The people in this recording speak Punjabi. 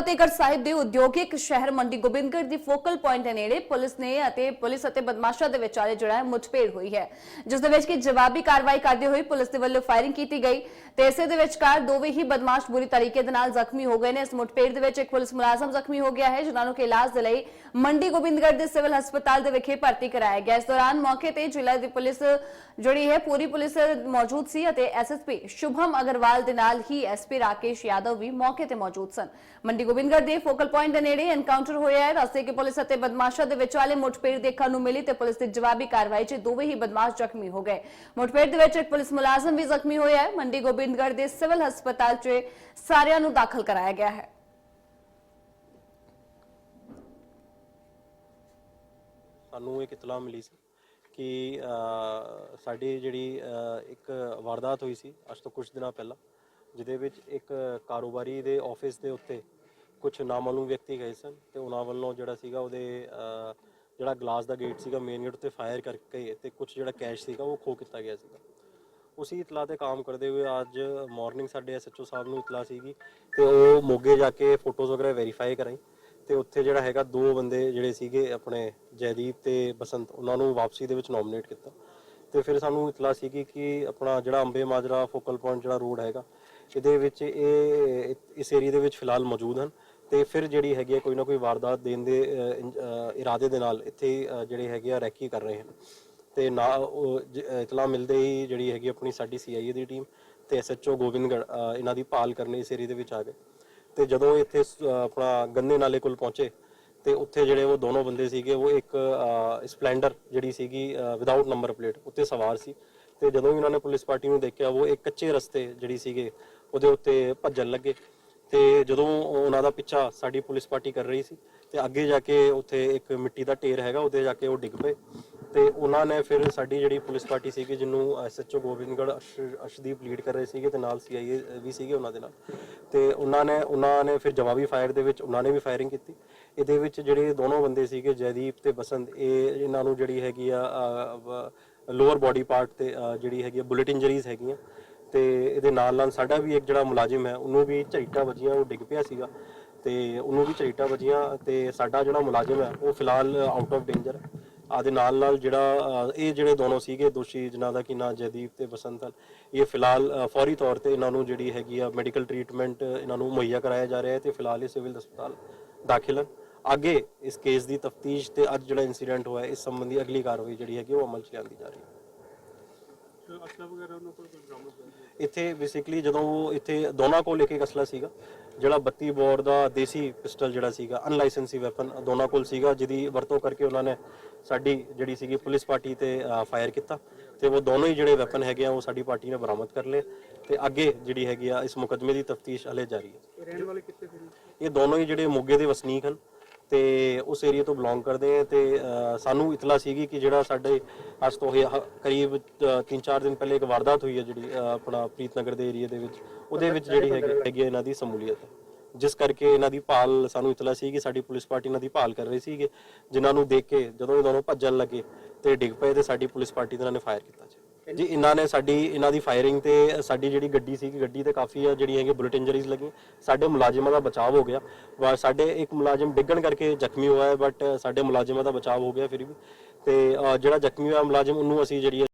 ਫਤਿਹਗੜ੍ਹ ਸਾਹਿਬ ਦੇ ਉਦਯੋਗਿਕ ਸ਼ਹਿਰ ਮੰਡੀ ਗੋਬਿੰਦਗੜ੍ਹ ਦੀ ਫੋਕਲ ਪੁਆਇੰਟ ਦੇ ਨੇੜੇ ਪੁਲਿਸ ਨੇ ਅਤੇ ਪੁਲਿਸ ਅਤੇ ਬਦਮਾਸ਼ਾਂ ਦੇ ਵਿਚਾਲੇ ਜਿਹੜਾ ਹੈ ਮੁਠਭੇੜ ਹੋਈ ਹੈ, ਜਿਸ ਦੇ ਵਿੱਚ ਕਿ ਜਵਾਬੀ ਕਾਰਵਾਈ ਕਰਦੇ ਹੋਏ ਪੁਲਿਸ ਦੇ ਵੱਲੋਂ ਫਾਇਰਿੰਗ ਕੀਤੀ ਗਈ ਤੇ ਇਸੇ ਦੇ ਵਿਚਕਾਰ ਦੋਵੇਂ ਹੀ ਬਦਮਾਸ਼ ਬੁਰੀ ਤਰੀਕੇ ਦੇ ਨਾਲ ਜ਼ਖਮੀ ਹੋ ਗਏ ਨੇ। ਇਸ ਮੁਠਭੇੜ ਦੇ ਵਿੱਚ ਇੱਕ ਪੁਲਿਸ ਮੁਲਾਜ਼ਮ ਜ਼ਖਮੀ ਹੋ ਗਿਆ ਹੈ, ਜਿਨ੍ਹਾਂ ਨੂੰ ਇਲਾਜ ਦੇ ਲਈ ਮੰਡੀ ਗੋਬਿੰਦਗੜ੍ਹ ਦੇ ਸਿਵਲ ਹਸਪਤਾਲ ਦੇ ਵਿਖੇ ਭਰਤੀ ਕਰਾਇਆ ਗਿਆ। ਇਸ ਦੌਰਾਨ ਮੌਕੇ ਤੇ ਜ਼ਿਲ੍ਹਾ ਦੀ ਪੁਲਿਸ ਜਿਹੜੀ ਹੈ ਪੂਰੀ ਪੁਲਿਸ ਮੌਜੂਦ ਸੀ ਅਤੇ ਐਸਐਸਪੀ ਸ਼ੁਭਮ ਅਗਰਵਾਲ ਦੇ ਨਾਲ ਹੀ ਐਸਪੀ ਰਾਕੇਸ਼ ਯਾਦਵ ਵੀ ਮੌਕੇ ਤੇ ਮੌਜੂਦ ਸਨ। ਮੰਡੀ ਗੋਬਿੰਦਗੜ੍ਹ ਦੇ ਫੋਕਲ ਪੁਆਇੰਟ ਦੇ ਨੇੜੇ ਐਨਕਾਊਂਟਰ ਹੋਇਆ ਹੈ। ਰਸਤੇ ਕਿ ਪੁਲਿਸ ਅਤੇ ਬਦਮਾਸ਼ਾਂ ਦੇ ਵਿਚਾਲੇ ਮੁਠਭੇੜ ਦੇਖਣ ਨੂੰ ਮਿਲੀ ਤੇ ਪੁਲਿਸ ਦੀ ਜਵਾਬੀ ਕਾਰਵਾਈ 'ਚ ਦੋਵੇਂ ਹੀ ਬਦਮਾਸ਼ ਜ਼ਖਮੀ ਹੋ ਗਏ। ਮੁਠਭੇੜ ਦੇ ਵਿੱਚ ਇੱਕ ਪੁਲਿਸ ਮੁਲਾਜ਼ਮ ਵੀ ਜ਼ਖਮੀ ਹੋਇਆ ਹੈ। ਮੰਡੀ ਗੋਬਿੰਦਗੜ੍ਹ ਦੇ ਸਿਵਲ ਹਸਪਤਾਲ 'ਚ ਸਾਰਿਆਂ ਨੂੰ ਦਾਖਲ ਕਰਾਇਆ ਗਿਆ ਹੈ। ਸਾਨੂੰ ਇੱਕ ਇਤਲਾਹ ਮਿਲੀ ਸੀ ਕਿ ਸਾਡੀ ਜਿਹੜੀ ਇੱਕ ਵਾਰਦਾਤ ਹੋਈ ਸੀ ਅੱਜ ਤੋਂ ਕੁਝ ਦਿਨਾਂ ਪਹਿਲਾਂ, ਜਿਹਦੇ ਵਿੱਚ ਇੱਕ ਕਾਰੋਬਾਰੀ ਦੇ ਆਫਿਸ ਦੇ ਉੱਤੇ ਕੁਝ ਨਾਮਾਲੂਮ ਵਿਅਕਤੀ ਗਏ ਸਨ ਤੇ ਉਹਨਾਂ ਵੱਲੋਂ ਜਿਹੜਾ ਸੀਗਾ ਉਹਦੇ ਜਿਹੜਾ ਗਲਾਸ ਦਾ ਗੇਟ ਸੀਗਾ ਮੇਨ ਗੇਟ ਉੱਤੇ ਫਾਇਰ ਕਰਕੇ ਤੇ ਕੁਝ ਜਿਹੜਾ ਕੈਸ਼ ਸੀਗਾ ਉਹ ਖੋ ਕੀਤਾ ਗਿਆ ਸੀਗਾ। ਉਸੇ ਇਤਲਾਹ ਤੇ ਕੰਮ ਕਰਦੇ ਹੋਏ ਅੱਜ ਮਾਰਨਿੰਗ ਸਾਡੇ ਐਸਐਚਓ ਸਾਹਿਬ ਨੂੰ ਇਤਲਾਹ ਸੀਗੀ ਤੇ ਉਹ ਮੋਗੇ ਜਾ ਕੇ ਫੋਟੋਜ਼ ਵਗੈਰਾ ਵੈਰੀਫਾਈ ਕਰਾਈ ਤੇ ਉੱਥੇ ਜਿਹੜਾ ਹੈਗਾ ਦੋ ਬੰਦੇ ਜਿਹੜੇ ਸੀਗੇ ਆਪਣੇ ਜੈਦੀਪ ਤੇ ਬਸੰਤ, ਉਹਨਾਂ ਨੂੰ ਵਾਪਸੀ ਦੇ ਵਿੱਚ ਨੋਮੀਨੇਟ ਕੀਤਾ। ਤੇ ਫਿਰ ਸਾਨੂੰ ਇਤਲਾਹ ਸੀਗੀ ਕਿ ਆਪਣਾ ਜਿਹੜਾ ਅੰਬੇ ਮਾਜਰਾ ਫੋਕਲ ਪੁਆਇੰਟ ਜਿਹੜਾ ਰੋਡ ਹੈਗਾ, ਇਹਦੇ ਵਿੱਚ ਇਹ, ਇਸ ਏਰੀਆ ਦੇ ਵਿੱਚ ਫਿਲਹਾਲ ਮੌਜੂਦ ਹਨ। ਤੇ ਫਿਰ ਜਿਹੜੀ ਹੈਗੀ ਹੈ ਕੋਈ ਨਾ ਕੋਈ ਵਾਰਦਾਤ ਦੇਣ ਦੇ ਅ, ਇੰਜ- ਅ, ਇਰਾਦੇ ਦੇ ਨਾਲ ਇੱਥੇ ਅ, ਜਿਹੜੇ ਹੈਗੇ ਆ ਰੈਕੀ ਕਰ ਰਹੇ ਹਨ। ਤੇ ਨਾ ਉਹ ਜ- ਅ, ਇਤਲਾਹ ਮਿਲਦੇ ਹੀ ਜਿਹੜੀ ਹੈਗੀ ਆਪਣੀ ਸਾਡੀ ਸੀਆਈਏ ਦੀ ਟੀਮ ਤੇ ਐਸਐਚਓ ਗੋਬਿੰਦਗੜ ਇਹਨਾਂ ਦੀ ਭਾਲ ਕਰਨੇ ਇਸ ਏਰੀਆ ਦੇ ਵਿੱਚ ਆ ਗਏ। ਤੇ ਜਦੋਂ ਇੱਥੇ ਸ- ਅ, ਆਪਣਾ ਗੰਨੇ ਨਾਲੇ ਕੋਲ ਪਹੁੰਚੇ ਤੇ ਉੱਥੇ ਜਿਹੜੇ ਉਹ ਦੋਨੋਂ ਬੰਦੇ ਸੀਗੇ ਉਹ ਇੱਕ ਸਪਲੈਂਡਰ ਜਿਹੜੀ ਸੀਗੀ ਵਿਦਆਊਟ ਨੰਬਰ ਪਲੇਟ ਉੱਤੇ ਸਵਾਰ ਸੀ। ਤੇ ਜਦੋਂ ਵੀ ਉਹਨਾਂ ਨੇ ਪੁਲਿਸ ਪਾਰਟੀ ਨੂੰ ਦੇਖਿਆ ਉਹ ਇੱਕ ਕੱਚੇ ਰਸਤੇ ਜਿਹੜੀ ਸੀਗੇ ਉਹਦੇ ਉੱਤੇ ਭੱਜਣ ਲੱਗੇ। ਤੇ ਜਦੋਂ ਉਹਨਾਂ ਦਾ ਪਿੱਛਾ ਸਾਡੀ ਪੁਲਿਸ ਪਾਰਟੀ ਕਰ ਰਹੀ ਸੀ ਤੇ ਅੱਗੇ ਜਾ ਕੇ ਉੱਥੇ ਇੱਕ ਮਿੱਟੀ ਦਾ ਢੇਰ ਹੈਗਾ, ਉਹਦੇ ਜਾ ਕੇ ਉਹ ਡਿੱਗ ਪਏ। ਤੇ ਉਹਨਾਂ ਨੇ ਫਿਰ ਸਾਡੀ ਜਿਹੜੀ ਪੁਲਿਸ ਪਾਰਟੀ ਸੀਗੀ, ਜਿਹਨੂੰ ਐਸਐਚਓ ਗੋਬਿੰਦਗੜ੍ਹ ਅਰਸ਼- ਅਰਸ਼ਦੀਪ ਲੀਡ ਕਰ ਰਹੇ ਸੀਗੇ ਤੇ ਨਾਲ ਸੀਆਈਏ ਵੀ ਸੀਗੇ ਉਹਨਾਂ ਦੇ ਨਾਲ। ਤੇ ਉਹਨਾਂ ਨੇ ਉਹਨਾਂ ਨੇ ਫਿਰ ਜਵਾਬੀ ਫਾਇਰ ਦੇ ਵਿੱਚ ਉਹਨਾਂ ਨੇ ਵੀ ਫਾਇਰਿੰਗ ਕੀਤੀ। ਇਹਦੇ ਵਿੱਚ ਜਿਹੜੇ ਦੋਨੋਂ ਬੰਦੇ ਸੀਗੇ, ਜੈਦੀਪ ਤੇ ਬਸੰਤ, ਇਹ ਇਹਨਾਂ ਨੂੰ ਜਿਹੜੀ ਹੈਗੀ ਆ ਲੋਅਰ ਬਾਡੀ ਪਾਰਟ ਤੇ ਜਿਹੜੀ ਹੈਗੀ ਆ ਬੁਲੇਟ ਇੰਜਰੀਜ਼ ਹੈਗੀਆਂ। ਤੇ ਇਹਦੇ ਨਾਲ ਨਾਲ ਸਾਡਾ ਵੀ ਇੱਕ ਜਿਹੜਾ ਮੁਲਾਜ਼ਮ ਹੈ, ਉਹਨੂੰ ਵੀ ਝਰੀਟਾਂ ਵੱਜੀਆਂ, ਉਹ ਡਿੱਗ ਪਿਆ ਸੀਗਾ ਤੇ ਉਹਨੂੰ ਵੀ ਝਰੀਟਾਂ ਵੱਜੀਆਂ ਤੇ ਸਾਡਾ ਜਿਹੜਾ ਮੁਲਾਜ਼ਮ ਹੈ, ਉਹ ਫਿਲਹਾਲ ਆਊਟ ਆਫ ਡੇਂਜਰ ਹੈ। ਆਦੇ ਨਾਲ ਨਾਲ ਜਿਹੜਾ ਇਹ ਜਿਹੜੇ ਦੋਨੋਂ ਸੀਗੇ, ਦੋਸ਼ੀ ਜਿਨ੍ਹਾਂ ਦਾ ਕਿ ਨਾਂ, ਜੈਦੀਪ ਤੇ ਬਸੰਤ ਇਹ ਫਿਲਹਾਲ ਫੌਰੀ ਤੌਰ ਤੇ ਇਹਨਾਂ ਨੂੰ ਜਿਹੜੀ ਹੈਗੀ ਆ ਮੈਡੀਕਲ ਟਰੀਟਮੈਂਟ ਇਹਨਾਂ ਨੂੰ ਮੁਹੱਈਆ ਕਰਾਇਆ ਜਾ ਰਿਹਾ ਹੈ ਤੇ ਫਿਲਹਾਲ ਇਹ ਸਿਵਲ ਹਸਪਤਾਲ ਦਾਖਲ ਹਨ। ਅੱਗੇ ਇਸ ਕੇਸ ਦੀ ਤਫਤੀਸ਼ ਤੇ ਅੱਜ ਜਿਹੜਾ ਇਨਸੀਡੈਂਟ ਹੋਇਆ, ਇਸ ਸੰਬੰਧੀ ਅਗਲੀ ਕਾਰਵਾਈ ਜਿਹੜੀ ਹੈਗੀ, ਉਹ ਅਮਲ ਚ ਲਿਆਂਦੀ ਜਾ ਰਹੀ ਹੈ। ਅਸਲਾ ਵਗੈਰਾ ਉਹਨਾਂ ਕੋਲ ਕੋਈ ਬਰਾਮਦ ਹੋਇਆ ਇੱਥੇ ਬੇਸਿਕਲੀ ਜਦੋਂ ਉਹ ਇੱਥੇ ਦੋਨਾਂ ਕੋਲ ਇੱਕ ਇੱਕ ਅਸਲਾ ਸੀਗਾ ਜਿਹੜਾ 32 ਬੋਰ ਦਾ ਦੇਸੀ ਪਿਸਟਲ ਜਿਹੜਾ ਸੀਗਾ ਅਨਲਾਇਸੈਂਸੀ ਵੈਪਨ ਦੋਨਾਂ ਕੋਲ ਸੀਗਾ ਜਿਹਦੀ ਵਰਤੋਂ ਕਰਕੇ ਉਹਨਾਂ ਨੇ ਸਾਡੀ ਜਿਹੜੀ ਸੀਗੀ ਪੁਲਿਸ ਪਾਰਟੀ ਤੇ ਫਾਇਰ ਕੀਤਾ ਤੇ ਉਹ ਦੋਨੋਂ ਹੀ ਜਿਹੜੇ ਵੈਪਨ ਹੈਗੇ ਆ ਉਹ ਸਾਡੀ ਪਾਰਟੀ ਨੇ ਬਰਾਮਦ ਕਰ ਲਏ ਤੇ ਅੱਗੇ ਜਿਹੜੀ ਹੈਗੀ ਆ ਇਸ ਮੁਕੱਦਮੇ ਦੀ ਤਫਤੀਸ਼ ਹਲੇ ਜਾਰੀ ਹੈ। ਇਹ ਰਹਿਣ ਵਾਲੇ ਕਿੱਥੇ ਫਿਰ? ਇਹ ਦੋਨੋਂ ਹੀ ਜਿਹੜੇ ਮੋਗੇ ਦੇ ਵਸਨੀਕ ਹਨ। ਤੇ ਉਸ ਏਰੀਆ ਤੋਂ ਬਿਲੋਂਗ ਕਰਦੇ ਆ ਤੇ ਸਾਨੂੰ ਇਤਲਾ ਸੀਗੀ ਕਿ ਜਿਹੜਾ ਸਾਡੇ ਅੱਜ ਤੋਂ ਇਹ ਹ- ਕਰੀਬ 3-4 ਦਿਨ ਪਹਿਲੇ ਇੱਕ ਵਾਰਦਾਤ ਹੋਈ ਹੈ ਜਿਹੜੀ ਆਪਣਾ ਪ੍ਰੀਤਨਗਰ ਦੇ ਏਰੀਆ ਦੇ ਵਿੱਚ ਉਹਦੇ ਵਿੱਚ ਜਿਹੜੀ ਹੈਗੀ ਹੈਗੀ ਇਹਨਾਂ ਦੀ ਸਮੂਲੀਅਤ। ਜਿਸ ਕਰਕੇ ਇਹਨਾਂ ਦੀ ਭਾਲ ਸਾਨੂੰ ਇਤਲਾ ਸੀ ਕਿ ਸਾਡੀ ਪੁਲਿਸ ਪਾਰਟੀ ਇਹਨਾਂ ਦੀ ਭਾਲ ਕਰ ਰਹੀ ਸੀਗੇ ਜਿਨ੍ਹਾਂ ਨੂੰ ਦੇਖ ਕੇ ਜਦੋਂ ਇਹ ਦੋਨੋਂ ਭੱਜਣ ਲੱਗੇ ਤੇ ਡਿੱਗ ਪਏ ਤੇ ਸਾਡੀ ਪੁਲਿਸ ਪਾਰਟੀ ਦੇ ਨਾਲ ਨੇ ਫਾਇਰ ਕੀਤਾ ਜੀ ਇਹਨਾਂ ਨੇ ਸਾਡੀ ਇਹਨਾਂ ਦੀ ਫਾਇਰਿੰਗ ਤੇ ਸਾਡੀ ਜਿਹੜੀ ਗੱਡੀ ਸੀ ਗੱਡੀ ਤੇ ਕਾਫੀ ਆ ਜਿਹੜੀ ਹੈਗੀ ਬੁਲਟ ਇੰਜਰੀਜ਼ ਲੱਗੀਆਂ ਸਾਡੇ ਮੁਲਾਜ਼ਮਾਂ ਦਾ ਬਚਾਅ ਹੋ ਗਿਆ। ਵਾ ਸਾਡੇ ਇੱਕ ਮੁਲਾਜ਼ਮ ਡਿੱਗਣ ਕਰਕੇ ਜ਼ਖਮੀ ਹੋਇਆ ਹੈ ਬਟ ਸਾਡੇ ਮੁਲਾਜ਼ਮਾਂ ਦਾ ਬਚਾਅ ਹੋ ਗਿਆ ਫਿਰ ਵੀ। ਤੇ ਅ, ਜਿਹੜਾ ਜ਼ਖਮੀ ਹੋਇਆ ਮੁਲਾਜ਼ਮ ਉਹਨੂੰ ਅਸੀਂ ਜਿਹੜੀ